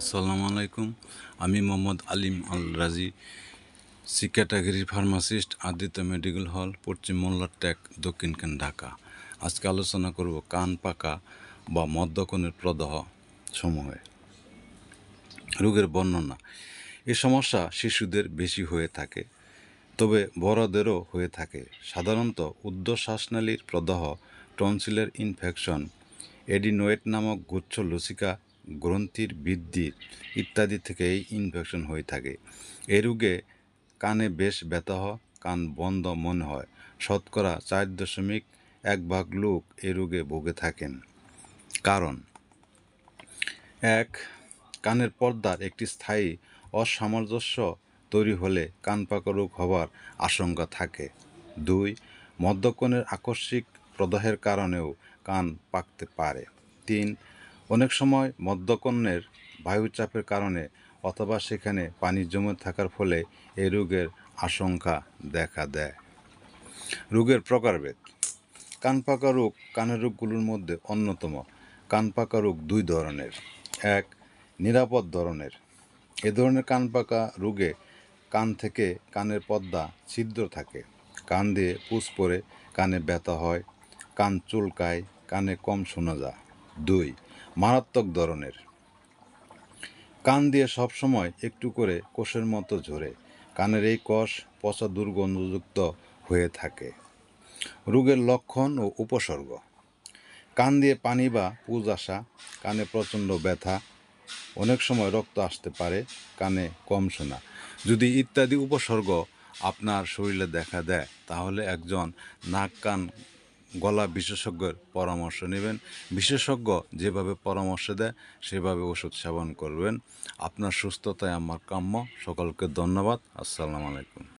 আসসালামু আলাইকুম। আমি Mohammad Alim Al Razi C category pharmacist, Aditya medical hall, পশ্চিম মোল্লার ট্যাক দক্ষিণখান ঢাকা। আজকে আলোচনা করব কান পাকা বা মদ্যকনের প্রদাহ সমূহে। রোগের বর্ণনা, এ সমস্যা শিশুদের বেশি হয়ে থাকে, তবে বড়দেরও হয়ে থাকে। সাধারণত উদ্ধ শ্বাসনালীর প্রদাহ টনসিলের ইনফেকশন এডিনোয়েট নামক গুচ্ছ লসিকা গ্রন্থির বৃদ্ধি ইত্যাদি থেকে এই ইনফেকশন হয়ে থাকে। এই রোগে কানে বেশ ব্যথা হয়, কান বন্ধ মনে হয়। শতকরা চার দশমিক এক ভাগ লোক এ রোগে ভুগে থাকেন। কারণ, এক, কানের পর্দার একটি স্থায়ী অসামঞ্জস্য তৈরি হলে কান পাকা রোগ হওয়ার আশঙ্কা থাকে। দুই মদ্যকনের আকস্মিক প্রদাহের কারণেও কান পাকতে পারে। তিন অনেক সময় মদ্যকন্যের বায়ুচাপের কারণে অথবা সেখানে পানি জমে থাকার ফলে এই রোগের আশঙ্কা দেখা দেয়। রোগের প্রকারভেদ। কান পাকা রোগ কানের রোগগুলোর মধ্যে অন্যতম। কান পাকা রোগ দুই ধরনের। এক, নিরাপদ ধরনের। এ ধরনের কান পাকা রোগে কান থেকে কানের পর্দা ছিদ্র থাকে। কান দিয়ে পুষ পরে কানে ব্যথা হয়, কান চুলকায়, কানে কম শোনা যায়। দুই মারাত্মক ধরনের। কান দিয়ে সবসময় একটু করে কোষের মতো ঝরে। কানের এই কষ পচা দুর্গন্ধযুক্ত হয়ে থাকে। রোগের লক্ষণ ও উপসর্গ। কান দিয়ে পানি বা পুজ আসা, কানে প্রচণ্ড ব্যথা, অনেক সময় রক্ত আসতে পারে, কানে কম শোনা। যদি ইত্যাদি উপসর্গ আপনার শরীরে দেখা দেয়, তাহলে একজন নাক কান গলা বিশেষজ্ঞের পরামর্শ নেবেন। বিশেষজ্ঞ যেভাবে পরামর্শ দেয়, সেভাবে ওষুধ সেবন করবেন। আপনার সুস্থতায় আমার কাম্য। সকলকে ধন্যবাদ। আসসালামু আলাইকুম।